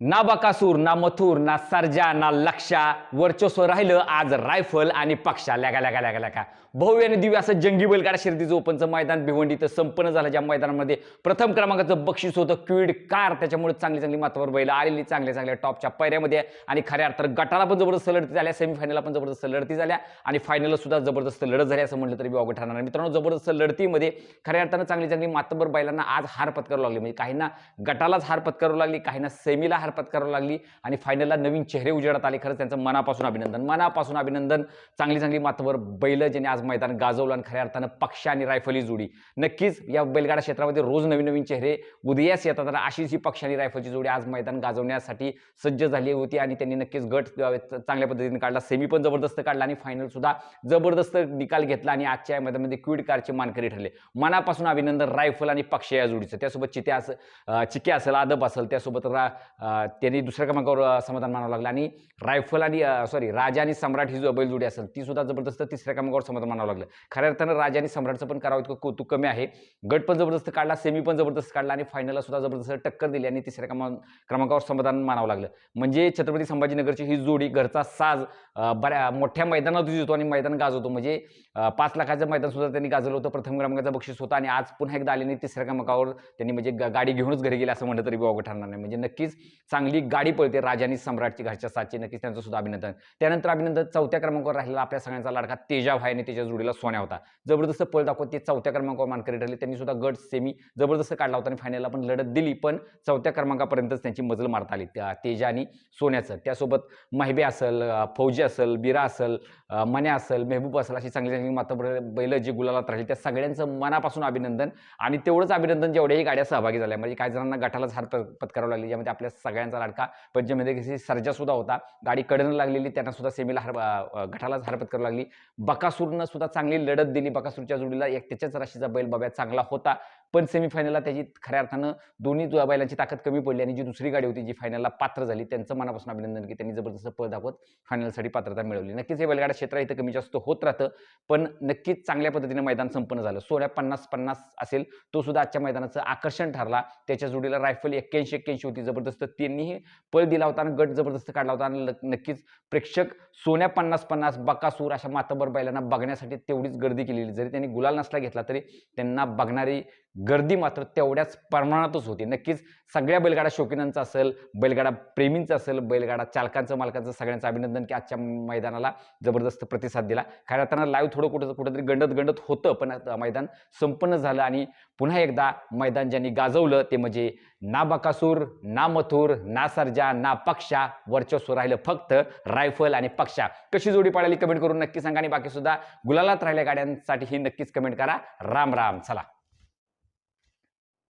ना बकासूर ना मथुर ना सर्जा ना लक्षा. वर्चस्व राहिलं आज रायफल आणि पक्षा. लगा लगा लगा लगा. भव्य आणि दिव्य असं जंगी बैलगाडा शर्यतीचं ओपनचं मैदान भिवंडी इथं संपन्न झालं ज्या मैदानामध्ये. प्रथम क्रमांकाचं बक्षीस होतं क्विड कार. त्याच्यामुळे चांगली चांगली मातावर बैल आलेली चांगल्या चांगल्या टॉपच्या पैऱ्यामध्ये आणि खऱ्या अर्थ गटाला पण जबरदस्त लढती झाल्या सेमीफायनलला पण जबरदस्त लढती झाल्या. आणि फायनलला सुद्धा जबरदस्त लढत झाली असं म्हटलं तरी वावगं ठरणार नाही. मित्रांनो जबरदस्त लढतीमध्ये खऱ्या अर्थानं चांगली चांगली मातबर बैलांना आज हार पत्करू लागली. म्हणजे काहींना गटालाच हार पत्करू लागली काहींना सेमीला हार पत्करावं लागली आणि फायनलला नवीन चेहरे उजेडात आले. खरंच त्यांचं मनापासून अभिनंदन. मनापासून अभिनंदन. चांगली चांगली मातवर बैल ज्यांनी आज मैदान गाजवलं आणि खऱ्या अर्थानं पक्ष आणि रायफली जोडी. नक्कीच या बैलगाडा क्षेत्रामध्ये रोज नवीन नवीन चेहरे उदयास येतात आणि अशीच ही पक्ष आणि रायफलची जोडी आज मैदान गाजवण्यासाठी सज्ज झाली होती आणि त्यांनी नक्कीच गट चांगल्या पद्धतीने काढला. सेमी पण जबरदस्त काढला आणि फायनल सुद्धा जबरदस्त निकाल घेतला आणि आजच्या या मैदानामध्ये क्विड कारचे मानकरी ठरले. मनापासून अभिनंदन रायफल आणि पक्ष या जोडीचं. त्यासोबत चित्या असं चिके असेल आदब असेल त्यासोबत रा त्यांनी दुसऱ्या क्रमांकावर समाधान मानावं लागलं. आणि रायफल आणि सॉरी राजा आणि सम्राट ही जो बैलजोडी असेल ती सुद्धा जबरदस्त तिसऱ्या क्रमांकावर समाधान मानावं लागलं. खऱ्या अर्थानं राजा आणि सम्राटचं पण करावं इतकं कौतुक कमी आहे. गट पण जबरदस्त काढला सेमी पण जबरदस्त काढला आणि फायनलला सुद्धा जबरदस्त टक्कर दिली आणि तिसऱ्या क्रमा क्रमांकावर समाधान मानावं लागलं. म्हणजे छत्रपती संभाजीनगरची ही जोडी घरचा साज बऱ्या मोठ्या मैदानात येतो आणि मैदान गाजवतो. म्हणजे पाच लाखाचं मैदान सुद्धा त्यांनी गाजवलं होतं. प्रथम क्रमांकाचं बक्षीस होतं आणि आज पुन्हा एकदा आल्याने तिसऱ्या क्रमांकावर त्यांनी म्हणजे गाडी घेऊनच घरी गेले असं म्हटलं तरी वावगं ठरणार नाही. म्हणजे नक्कीच चांगली गाडी पळते राजानी सम्राटची घरच्या साथची नक्कीच त्यांचं सुद्धा अभिनंदन. त्यानंतर अभिनंदन चौथ्या क्रमांकावर राहिलेला आपल्या सगळ्यांचा लाडका तेजा भाई आणि त्याच्या जोडीला सोन्या होता. जबरदस्त पळ दाखवत ते चौथ्या क्रमांकावर मानकरी ठरले. त्यांनी सुद्धा गट सेमी जबरदस्त काढला होता आणि फायनलला पण लढत दिली. पण चौथ्या क्रमांकापर्यंतच त्यांची मजल मारता आली. त्या तेजा आणि सोन्याचं. त्यासोबत माहिबे असेल फौजी असेल बिरा असेल मन्या असेल मेहबूब असेल अशी चांगली चांगली माता बैल जी गुलालात राहिली. त्या सगळ्यांचं मनापासून अभिनंदन आणि तेवढंच अभिनंदन जेवढ्याही गाड्या सहभागी झाल्या. म्हणजे काही जणांना गटालाच हार पत्करावं लागली. ज्यामध्ये आपल्या सगळ्या सगळ्यांचा लाडका. पंचमध्ये कशी सर्जा सुद्धा होता. गाडी कडनं लागलेली त्यांना सुद्धा सेमीला हर गटालाच हरपत करू लागली. बकासूरनं सुद्धा चांगली लढत दिली बकासूरच्या जोडीला. एक त्याच्याच राशीचा बैल बाब्या चांगला होता. पण सेमीफायनलला त्याची खऱ्या अर्थानं दोन्ही बैलांची ताकद कमी पडली आणि जी दुसरी गाडी होती जी फायनलला पात्र झाली त्यांचं मनापासून अभिनंदन की त्यांनी जबरदस्त पळ दाखवत फायनलसाठी पात्रता मिळवली. नक्कीच हे बैलगाडा क्षेत्र इथं कमी जास्त होत राहतं. पण नक्कीच चांगल्या पद्धतीने मैदान संपन्न झालं. सोळा पन्नास पन्नास असेल तो सुद्धा आजच्या मैदानाचं आकर्षण ठरला. त्याच्या जोडीला रायफल एक्क्याऐंशी एक्क्याऐंशी होती. जबरदस्त त्यांनीही पळ दिला होता आणि गट जबरदस्त काढला होता. आणि नक्कीच प्रेक्षक सोन्या पन्नास पन्नास बकासूर अशा मातबर बैलांना बघण्यासाठी तेवढीच गर्दी केलेली. जरी त्यांनी गुलाल नसला घेतला तरी त्यांना बघणारी गर्दी मात्र तेवढ्याच प्रमाणातच होती. नक्कीच सगळ्या बैलगाडा शौकीनांचं असेल बैलगाडा प्रेमींचं असेल बैलगाडा चालकांचं मालकांचं सगळ्यांचं अभिनंदन की आजच्या मैदानाला जबरदस्त प्रतिसाद दिला. खऱ्या अर्थानं लाईव्ह थोडं कुठं कुठंतरी गंडत गंडत होतं पण मैदान संपन्न झालं आणि पुन्हा एकदा मैदान ज्यांनी गाजवलं ते म्हणजे ना बकासूर ना मथुर ना सर्जा ना पक्षा वर्चस्व राहिलं फक्त रायफल आणि पक्षा. कशी जोडी पाडायली कमेंट करून नक्की सांगा आणि बाकी सुद्धा गुलालात राहिल्या गाड्यांसाठी ही नक्कीच कमेंट करा. राम राम चला.